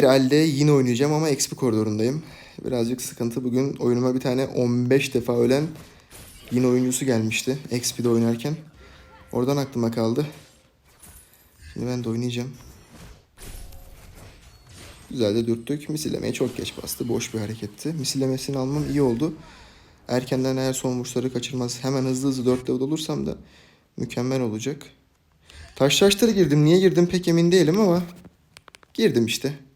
bir halde yine oynayacağım ama XP koridorundayım. Birazcık sıkıntı. Bugün oyunuma bir tane 15 defa ölen yine oyuncusu gelmişti. XP'de oynarken. Oradan aklıma kaldı. Şimdi ben de oynayacağım. Güzel de dürttük. Misillemeye çok geç bastı. Boş bir hareketti. Misillemesini almam iyi oldu. Erkenden eğer son vuruşları kaçırmaz. Hemen hızlı hızlı 4 level olursam da mükemmel olacak. Taş taşları girdim. Niye girdim pek emin değilim ama girdim işte.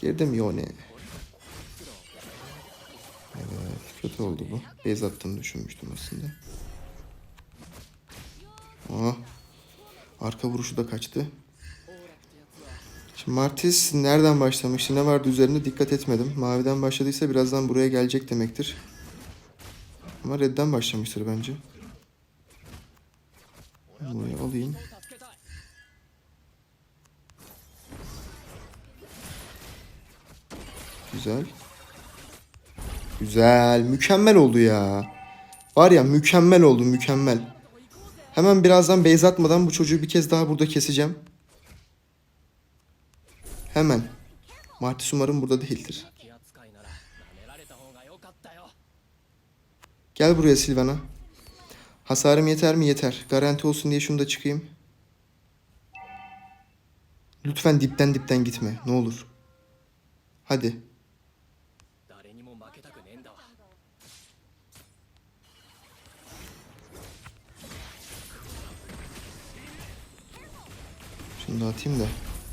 Girdim Yone. Evet, kötü oldu bu. Base attığını düşünmüştüm aslında. Aa, arka vuruşu da kaçtı. Şimdi Martis nereden başlamıştı? Ne vardı üzerinde dikkat etmedim. Maviden başladıysa birazdan buraya gelecek demektir. Ama redden başlamıştır bence. Buraya alayım. Güzel. Güzel. Mükemmel oldu ya. Var ya mükemmel oldu mükemmel. Hemen birazdan base atmadan bu çocuğu bir kez daha burada keseceğim. Hemen. Martis umarım burada değildir. Gel buraya Silvana. Hasarım yeter mi? Yeter. Garanti olsun diye şunu da çıkayım. Lütfen dipten dipten gitme. Ne olur. Hadi. Şunu da atayım da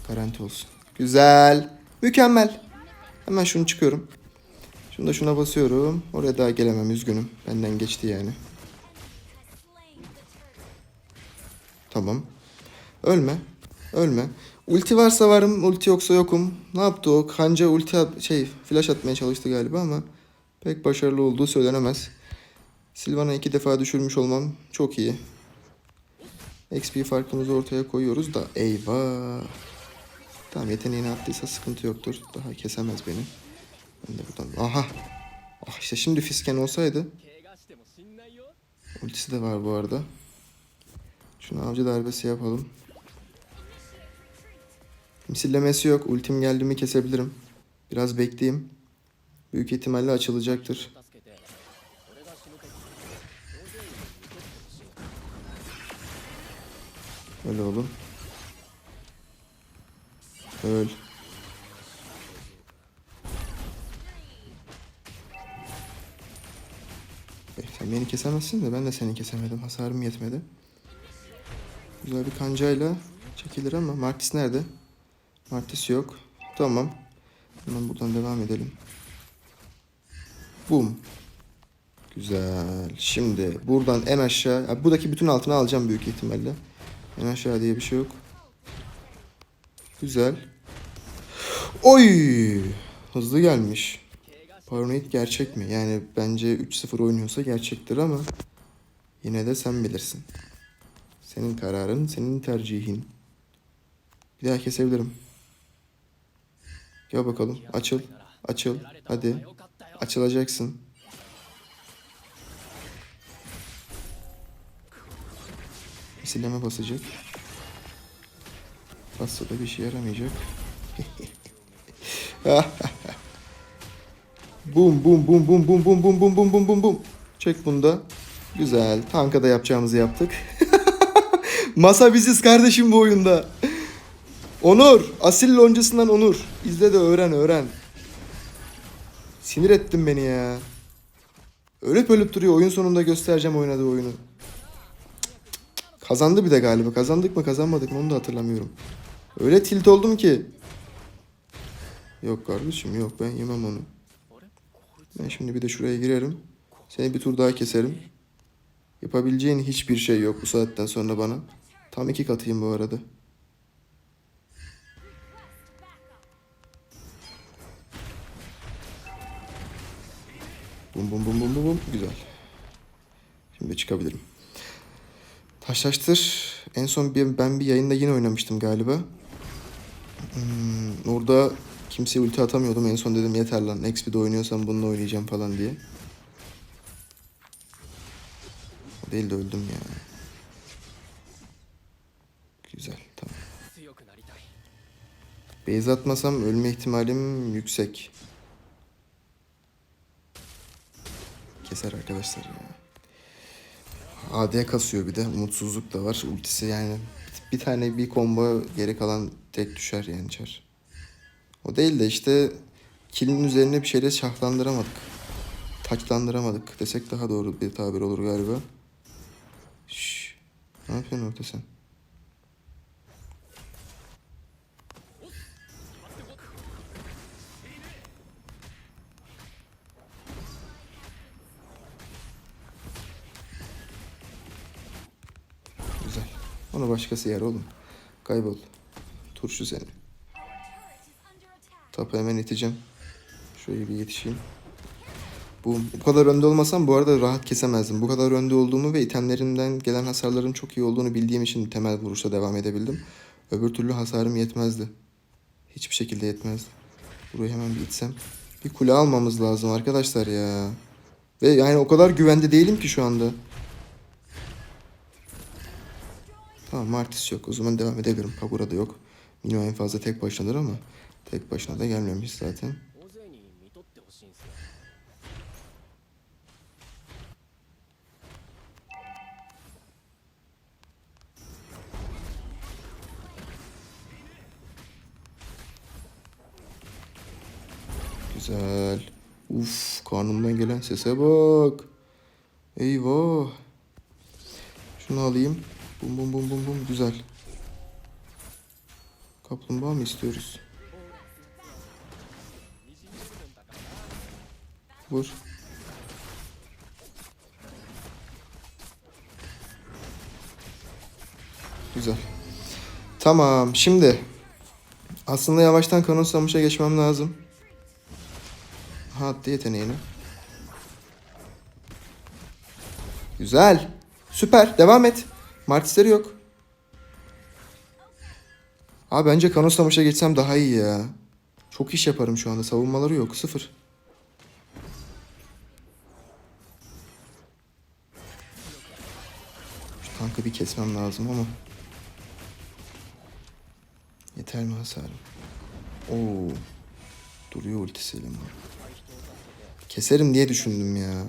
garanti olsun. Güzel. Mükemmel. Hemen şunu çıkıyorum. Şunu da şuna basıyorum. Oraya daha gelemem üzgünüm. Benden geçti yani. Tamam. Ölme. Ölme. Ulti varsa varım, ulti yoksa yokum. Ne yaptı o? Kanca ulti şey flash atmaya çalıştı galiba ama pek başarılı olduğu söylenemez. Silvana iki defa düşürmüş olmam çok iyi. XP farkımızı ortaya koyuyoruz da eyvah. Tamam yeteneğini attıysa sıkıntı yoktur. Daha kesemez beni. Ben de buradan aha. Ah işte şimdi fisken olsaydı. Ultisi de var bu arada. Şunu avcı darbesi yapalım. Misillemesi yok. Ultim geldi mi kesebilirim. Biraz bekleyeyim. Büyük ihtimalle açılacaktır. も Öyle oğlum. Öl. Eh, sen beni kesemezsin de ben de seni kesemedim. Hasarım yetmedi. Güzel bir kancayla çekilir ama Martis nerede? Martis yok. Tamam. Hemen buradan devam edelim. Bum. Güzel. Şimdi buradan en aşağı... buradaki bütün altını alacağım büyük ihtimalle. En aşağı diye bir şey yok. Güzel. Oy! Hızlı gelmiş. Paranoid gerçek mi? Yani bence 3-0 oynuyorsa gerçektir ama yine de sen bilirsin. Senin kararın, senin tercihin. Bir daha kesebilirim. Gel bakalım. Açıl. Açıl. Hadi. Açılacaksın. Misilleme basacak. Bassa da bir şey yaramayacak. bum bum bum bum bum bum bum bum bum bum bum bum. Çek bunu da. Güzel. Tanka da yapacağımızı yaptık. Masa biziz kardeşim bu oyunda. Onur. Asil loncasından Onur. İzle de öğren öğren. Sinir ettin beni ya. Ölüp ölüp duruyor. Oyun sonunda göstereceğim oynadığı oyunu. Kazandı bir de galiba. Kazandık mı kazanmadık mı onu da hatırlamıyorum. Öyle tilt oldum ki. Yok kardeşim yok ben yemem onu. Ben şimdi bir de şuraya girerim. Seni bir tur daha keserim. Yapabileceğin hiçbir şey yok bu saatten sonra bana. Tam iki katıyım bu arada. Bum bum bum bum bum. Güzel. Şimdi çıkabilirim. Taşlaştır. En son bir, ben bir yayında yine oynamıştım galiba. Hmm, orada kimseye ulti atamıyordum. En son dedim yeter lan. XP'de oynuyorsam bununla oynayacağım falan diye. Değil de öldüm ya. Güzel tamam. Base atmasam ölme ihtimalim yüksek. Keser arkadaşlar ya. AD kasıyor bir de. Umutsuzluk da var. Ultisi yani bir tane bir combo geri kalan tek düşer yani çar. O değil de işte kilin üzerine bir şeyle şahlandıramadık. Taçlandıramadık desek daha doğru bir tabir olur galiba. Şşş. Ne yapıyorsun orada sen? Onu başkası yer oğlum. Kaybol. Turşu seni. Tapa hemen iteceğim. Şöyle bir yetişeyim. Bu, bu kadar önde olmasam bu arada rahat kesemezdim. Bu kadar önde olduğumu ve itemlerimden gelen hasarların çok iyi olduğunu bildiğim için temel vuruşa devam edebildim. Öbür türlü hasarım yetmezdi. Hiçbir şekilde yetmezdi. Burayı hemen bir itsem. Bir kule almamız lazım arkadaşlar ya. Ve yani o kadar güvende değilim ki şu anda. Tamam Martis yok. O zaman devam edebilirim. Kagura da yok. Mino en fazla tek başınadır ama tek başına da gelmemiş zaten. Güzel. Uf karnımdan gelen sese bak. Eyvah. Şunu alayım. Bum bum bum bum bum. Güzel. Kaplumbağa mı istiyoruz? Vur. Güzel. Tamam. Şimdi aslında yavaştan kanon samışa geçmem lazım. Ha attı yeteneğini. Güzel. Süper. Devam et. Martisleri yok. Abi bence Kano Savaş'a geçsem daha iyi ya. Çok iş yaparım şu anda. Savunmaları yok. Sıfır. Şu tankı bir kesmem lazım ama. Yeter mi hasarım? Oo. Duruyor ultisiyle mi? Keserim diye düşündüm ya.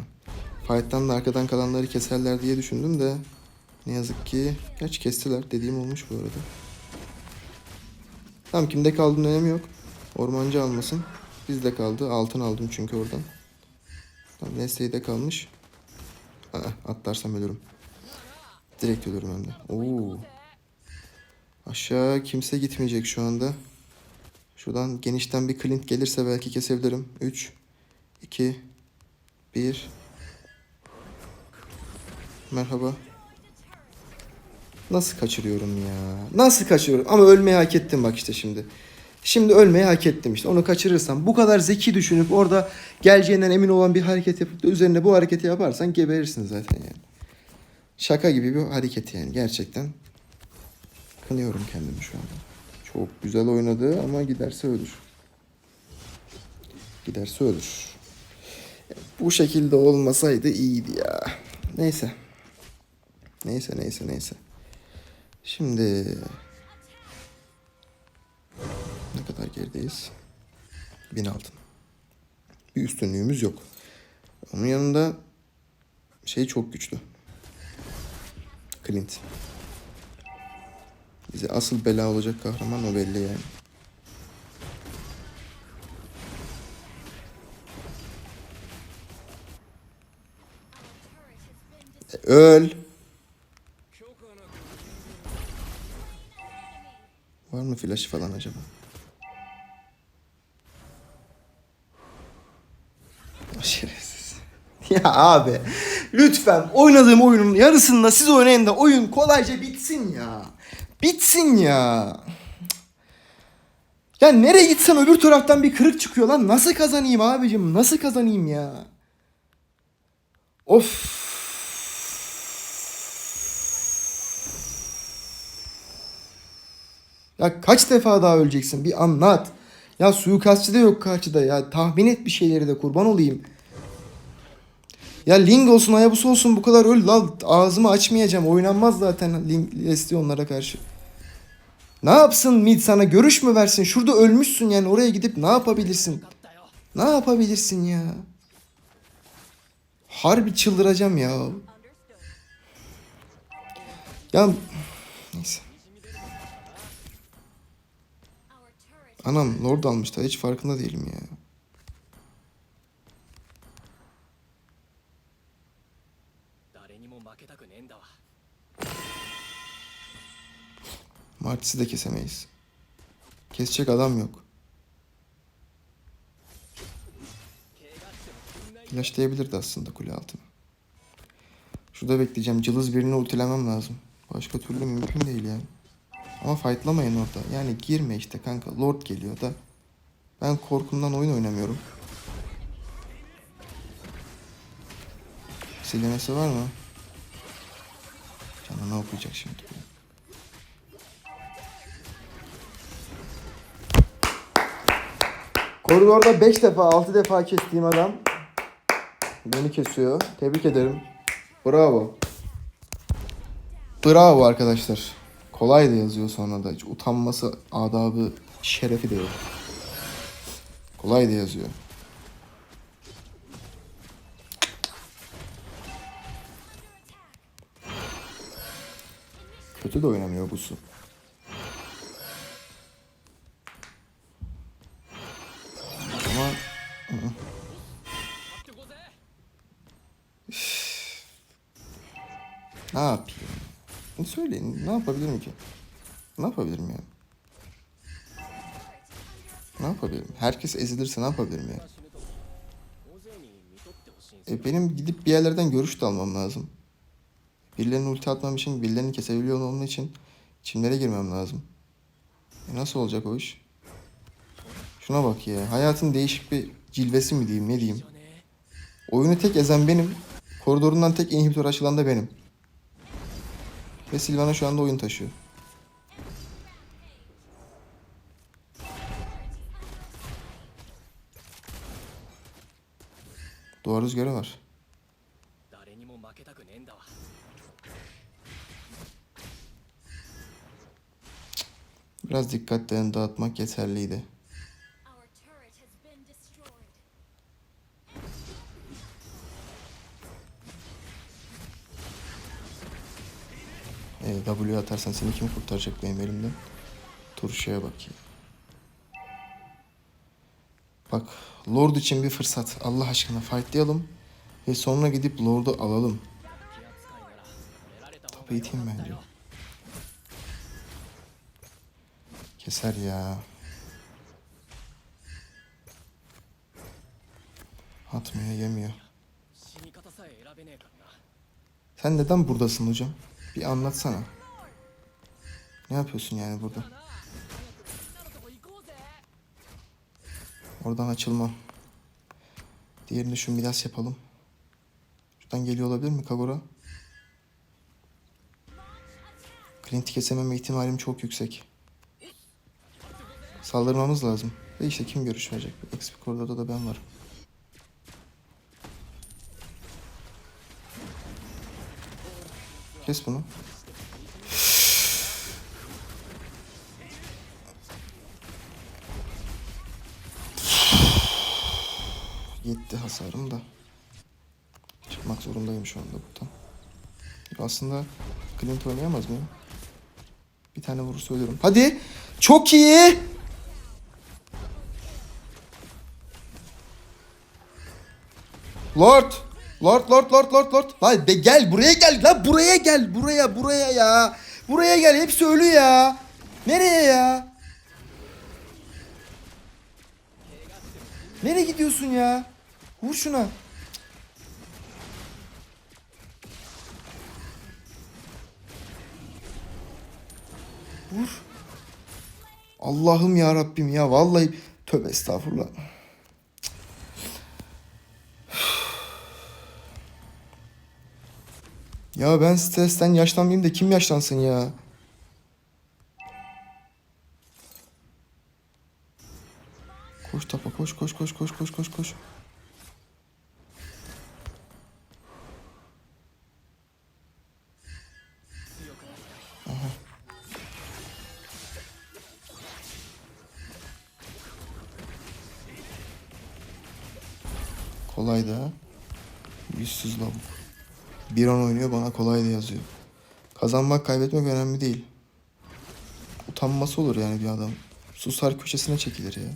Fight'tan da arkadan kalanları keserler diye düşündüm de. Ne yazık ki. Geç kestiler. Dediğim olmuş bu arada. Tamam kimde kaldığının önemi yok. Ormancı almasın. Bizde kaldı. Altın aldım çünkü oradan. Tamam Nestle'yi de kalmış. Aa, atlarsam ölürüm. Direkt ölürüm hem de. Oo. Aşağı kimse gitmeyecek şu anda. Şuradan genişten bir Clint gelirse belki kesebilirim. 3 2 1 Merhaba. Nasıl kaçırıyorum ya? Nasıl kaçırıyorum? Ama ölmeyi hak ettim bak işte şimdi. Şimdi ölmeyi hak ettim işte. Onu kaçırırsam bu kadar zeki düşünüp orada geleceğinden emin olan bir hareket yapıp da üzerine bu hareketi yaparsan geberirsin zaten yani. Şaka gibi bir hareket yani gerçekten. Kınıyorum kendimi şu anda. Çok güzel oynadı ama giderse ölür. Giderse ölür. Bu şekilde olmasaydı iyiydi ya. Neyse. Neyse neyse neyse. Şimdi ne kadar gerideyiz? Bin altın. Bir üstünlüğümüz yok. Onun yanında şey çok güçlü. Clint. Bize asıl bela olacak kahraman o belli yani. E, öl. Var mı flaşı falan acaba? Şerefsiz. Ya abi lütfen oynadığım oyunun yarısında siz oynayın da oyun kolayca bitsin ya. Bitsin ya. Ya nereye gitsem öbür taraftan bir kırık çıkıyor lan. Nasıl kazanayım abicim? Nasıl kazanayım ya? Of. Ya kaç defa daha öleceksin bir anlat. Ya suikastçı da yok karşıda ya. Tahmin et bir şeyleri de kurban olayım. Ya Ling olsun Hayabusa olsun bu kadar öl. Lan ağzımı açmayacağım. Oynanmaz zaten Ling Leslie onlara karşı. Ne yapsın Mid sana görüş mü versin? Şurada ölmüşsün yani oraya gidip ne yapabilirsin? Ne yapabilirsin ya? Harbi çıldıracağım ya. Ya neyse. Anam lord almış da hiç farkında değilim ya. Martisi de kesemeyiz. Kesecek adam yok. İlaçlayabilirdi aslında kule altını. Şurada bekleyeceğim. Cılız birini ultilemem lazım. Başka türlü mümkün değil yani. Ama fightlamayın orada. Yani girme işte kanka. Lord geliyor da. Ben korkumdan oyun oynamıyorum. Silemesi var mı? Canına okuyacak şimdi. Koridorda 5 defa 6 defa kestiğim adam beni kesiyor. Tebrik ederim. Bravo. Bravo arkadaşlar. Kolay da yazıyor sonra da. Hiç utanması, adabı, şerefi de yok. Kolay da yazıyor. Kötü de oynamıyor bu su. Ne yapabilirim ki? Ne yapabilirim yani? Ne yapabilirim? Herkes ezilirse ne yapabilirim yani? E benim gidip bir yerlerden görüş de almam lazım. Birilerinin ulti atmam için, birilerini kesebiliyor olmam için çimlere girmem lazım. E nasıl olacak o iş? Şuna bak ya. Hayatın değişik bir cilvesi mi diyeyim ne diyeyim. Oyunu tek ezen benim. Koridorundan tek inhibitor açılan da benim. Ve Silvana şu anda oyun taşıyor. Duvar rüzgarı var. Biraz dikkatlerini dağıtmak yeterliydi. W atarsan seni kim kurtaracak benim elimden? Turşuya bak ya. Bak Lord için bir fırsat. Allah aşkına fightlayalım. Ve sonra gidip Lord'u alalım. Tabi iteyim bence. Keser ya. Atmıyor yemiyor. Sen neden buradasın hocam? Bir anlatsana. Ne yapıyorsun yani burada? Oradan açılmam. Diğerini şu milas yapalım. Şuradan geliyor olabilir mi Kagura? Clint'i kesememe ihtimalim çok yüksek. Saldırmamız lazım. Ve işte kim görüşmeyecek? Exp koridorda da ben varım. Kes bunu. Yetti hasarım da. Çıkmak zorundayım şu anda buradan. Aslında Clint oynayamaz mıyım? Bir tane vurursa ölürüm. Hadi. Çok iyi. Lord. Lord, Lord, Lord, Lord, Lord. Hayır be gel buraya gel la buraya gel buraya buraya ya. Buraya gel hepsi ölü ya. Nereye ya? Nereye gidiyorsun ya? Vur şuna. Vur. Allah'ım ya Rabbim ya vallahi tövbe estağfurullah. Ya ben stresten yaşlanmayayım da kim yaşlansın ya? Koş tapa koş koş koş koş koş koş koş. Kolay da. Yüzsüz lavuk. Bir an oynuyor bana kolay da yazıyor. Kazanmak kaybetmek önemli değil. Utanması olur yani bir adam. Susar köşesine çekilir ya.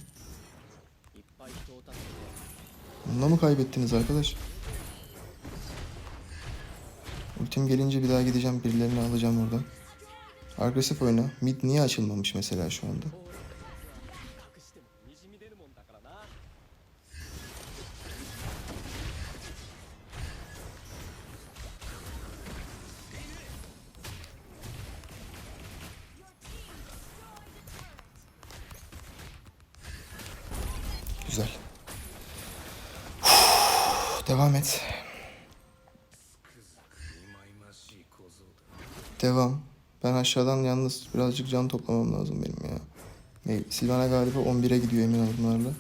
Bununla mı kaybettiniz arkadaş? Ultim gelince bir daha gideceğim birilerini alacağım oradan. Agresif oyna. Mid niye açılmamış mesela şu anda? Devam et. Devam. Ben aşağıdan yalnız birazcık can toplamam lazım benim ya. Silvana galiba 11'e gidiyor emin adımlarla.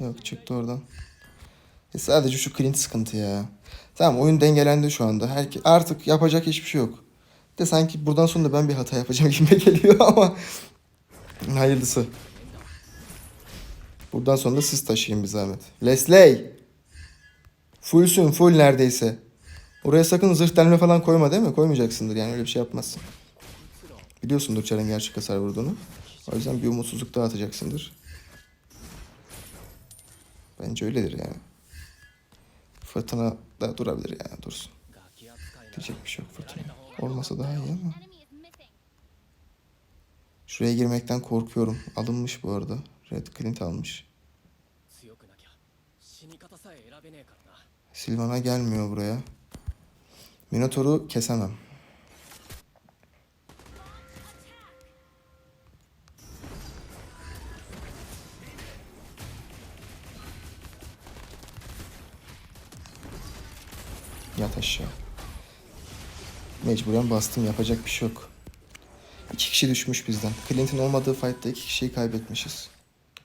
Yok çıktı oradan. E sadece şu Clint sıkıntı ya. Tamam oyun dengelendi şu anda. Herke artık yapacak hiçbir şey yok. De sanki buradan sonra ben bir hata yapacağım gibi geliyor ama hayırlısı. Buradan sonra siz taşıyın bir zahmet. Leslie! Fullsün full neredeyse. Oraya sakın zırh delme falan koyma değil mi? Koymayacaksındır yani öyle bir şey yapmazsın. Biliyorsundur Çar'ın gerçek hasar vurduğunu. O yüzden bir umutsuzluk daha atacaksındır. Bence öyledir yani. Fırtına da durabilir yani dursun. Diyecek bir şey yok fırtına. Olmasa daha iyi ama. Şuraya girmekten korkuyorum. Alınmış bu arada. Red Clint almış. Silvana gelmiyor buraya. Minotaur'u kesemem. Yat aşağı. Mecburen bastım yapacak bir şey yok. İki kişi düşmüş bizden. Clint'in olmadığı fight'ta iki kişiyi kaybetmişiz.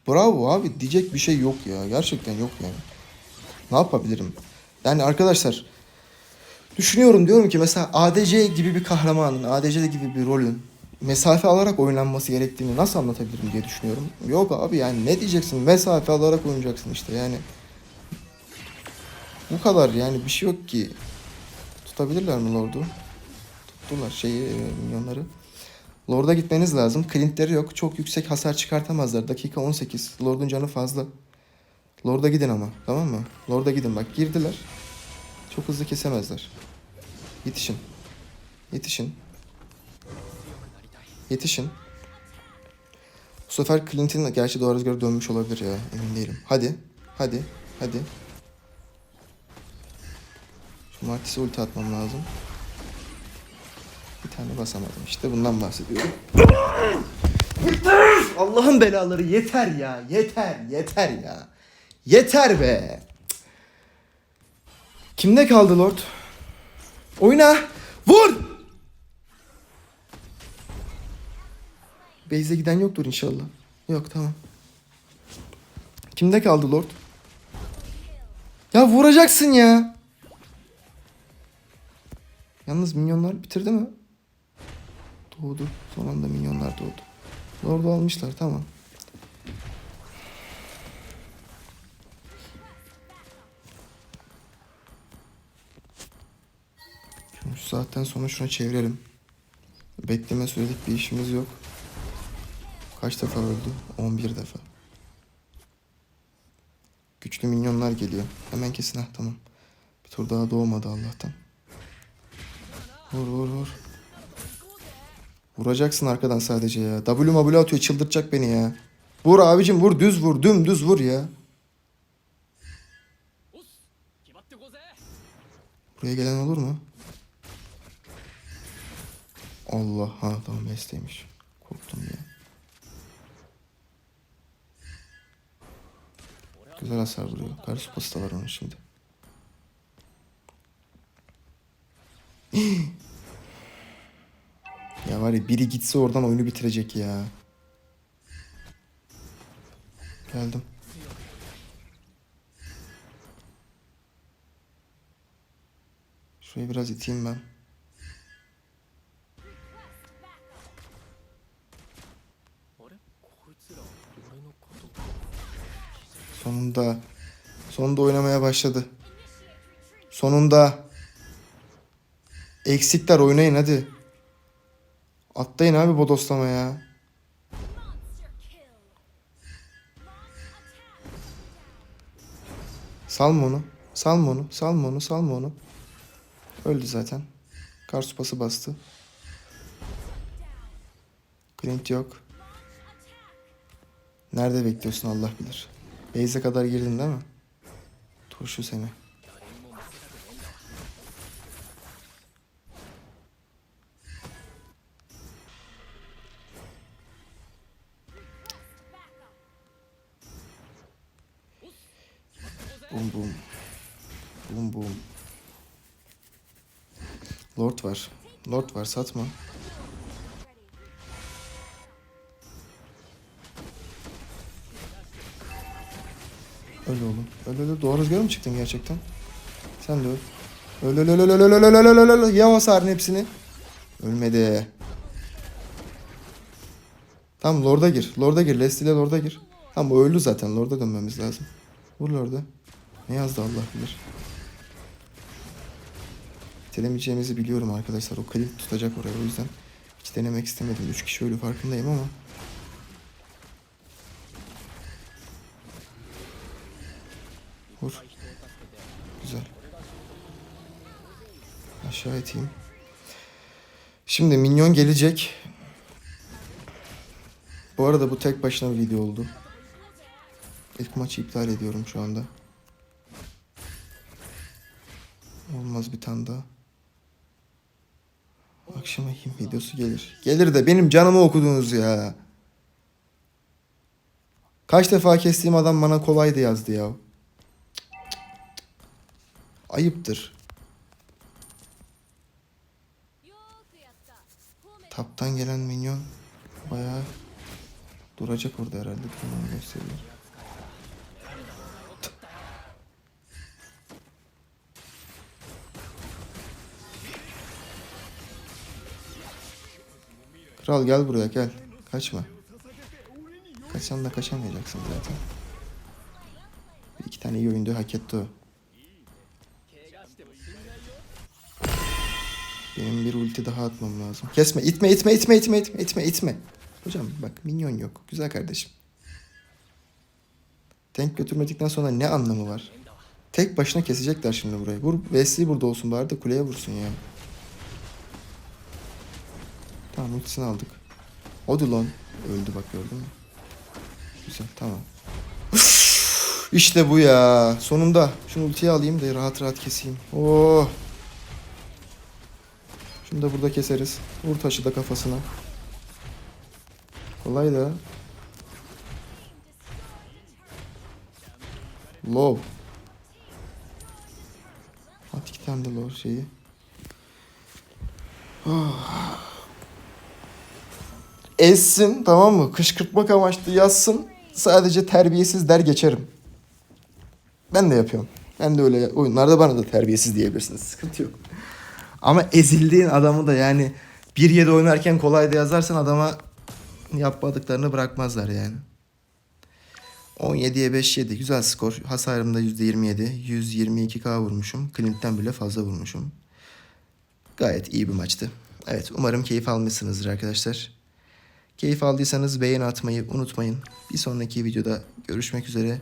Bravo abi diyecek bir şey yok ya. Gerçekten yok yani. Ne yapabilirim? Yani arkadaşlar düşünüyorum diyorum ki mesela ADC gibi bir kahramanın, ADC gibi bir rolün mesafe alarak oynanması gerektiğini nasıl anlatabilirim diye düşünüyorum. Yok abi yani ne diyeceksin? Mesafe alarak oynayacaksın işte yani. Bu kadar yani bir şey yok ki. Tutabilirler mi Lord'u? Tuttular şeyi, e, minyonları. Lord'a gitmeniz lazım. Clint'leri yok. Çok yüksek hasar çıkartamazlar. Dakika 18. Lord'un canı fazla. Lord'a gidin ama. Tamam mı? Lord'a gidin bak. Girdiler. Çok hızlı kesemezler. Yetişin. Yetişin. Yetişin. Bu sefer Clint'in gerçi doğru rüzgarı dönmüş olabilir ya. Emin değilim. Hadi. Hadi. Hadi. Şu Martis'e ulti atmam lazım. Bir tane basamadım. İşte bundan bahsediyorum. Allah'ın belaları yeter ya. Yeter. Yeter ya. Yeter be. Kimde kaldı Lord? Oyna. Vur. Beyze giden yoktur inşallah. Yok tamam. Kimde kaldı Lord? Ya vuracaksın ya. Yalnız minyonlar bitirdi mi? Doğdu. Son anda minyonlar doğdu. Lord'u almışlar tamam. 3 saatten sonra şuna çevirelim. Bekleme sürelik bir işimiz yok. Kaç defa öldü? 11 defa. Güçlü minyonlar geliyor. Hemen kesin ha tamam. Bir tur daha doğmadı Allah'tan. Vur vur vur. Vuracaksın arkadan sadece ya. W mabule atıyor çıldırtacak beni ya. Vur abicim vur düz vur dümdüz vur ya. Buraya gelen olur mu? Allah ha tamam besteymiş. Korktum ya. Güzel hasar vuruyor. Karı supası da var onun şimdi. ya var ya biri gitse oradan oyunu bitirecek ya. Geldim. Şurayı biraz iteyim ben. Sonunda Sonunda oynamaya başladı. Sonunda. Eksikler oynayın hadi. Atlayın abi bodoslama ya. Salma onu. Salma onu. Salma onu. Salma onu. Öldü zaten. Kar supası bastı. Clint yok. Nerede bekliyorsun Allah bilir. Beyze kadar girdin değil mi? Turşu seni. Bum bum. Bum bum. Lord var. Lord var satma. Öl oğlum. Öl öl öl. Doğru rüzgar mı çıktın gerçekten? Sen de öl. Öl öl öl öl öl öl öl öl öl öl öl. Ye hasarın hepsini. Ölmedi. Tamam Lord'a gir. Lord'a gir. Leslie ile Lord'a gir. Tamam o öldü zaten. Lord'a dönmemiz lazım. Vur Lord'a. Ne yazdı Allah bilir. Denemeyeceğimizi biliyorum arkadaşlar. O klik tutacak oraya o yüzden. Hiç denemek istemedim. Üç kişi ölü farkındayım ama. Vur. Güzel. Aşağı eteyim. Şimdi minyon gelecek. Bu arada bu tek başına bir video oldu. İlk maçı iptal ediyorum şu anda. Olmaz bir tane daha. Akşama kim videosu gelir. Gelir de benim canımı okudunuz ya. Kaç defa kestiğim adam bana kolaydı yazdı ya. Ayıptır. Taptan gelen minyon bayağı duracak orada herhalde. Tamam gösteriyor. Kral gel buraya gel. Kaçma. Kaçan da kaçamayacaksın zaten. Bir iki tane iyi oyundu hak etti o. Benim bir ulti daha atmam lazım. Kesme, itme, itme, itme, itme, itme, itme, itme. Hocam bak minyon yok. Güzel kardeşim. Tank götürmedikten sonra ne anlamı var? Tek başına kesecekler şimdi burayı. Vur, Wesley burada olsun bari de kuleye vursun yani. Tamam ultisini aldık. Odilon öldü bak gördün mü? Güzel tamam. İşte bu ya. Sonunda. Şunu ultiye alayım da rahat rahat keseyim. Oh. Şunu da burada keseriz. Vur taşı da kafasına. Kolay da. Low. At iki tane de low şeyi. Ah. Ezsin tamam mı? Kışkırtmak amaçlı yazsın. Sadece terbiyesiz der geçerim. Ben de yapıyorum. Ben de öyle oyunlarda bana da terbiyesiz diyebilirsiniz. Sıkıntı yok. Ama ezildiğin adamı da yani 1-7 oynarken kolay da yazarsan adama yapmadıklarını bırakmazlar yani. 17'ye 5-7 güzel skor. Hasarım da %27. 122k vurmuşum. Clint'ten bile fazla vurmuşum. Gayet iyi bir maçtı. Evet umarım keyif almışsınızdır arkadaşlar. Keyif aldıysanız beğeni atmayı unutmayın. Bir sonraki videoda görüşmek üzere.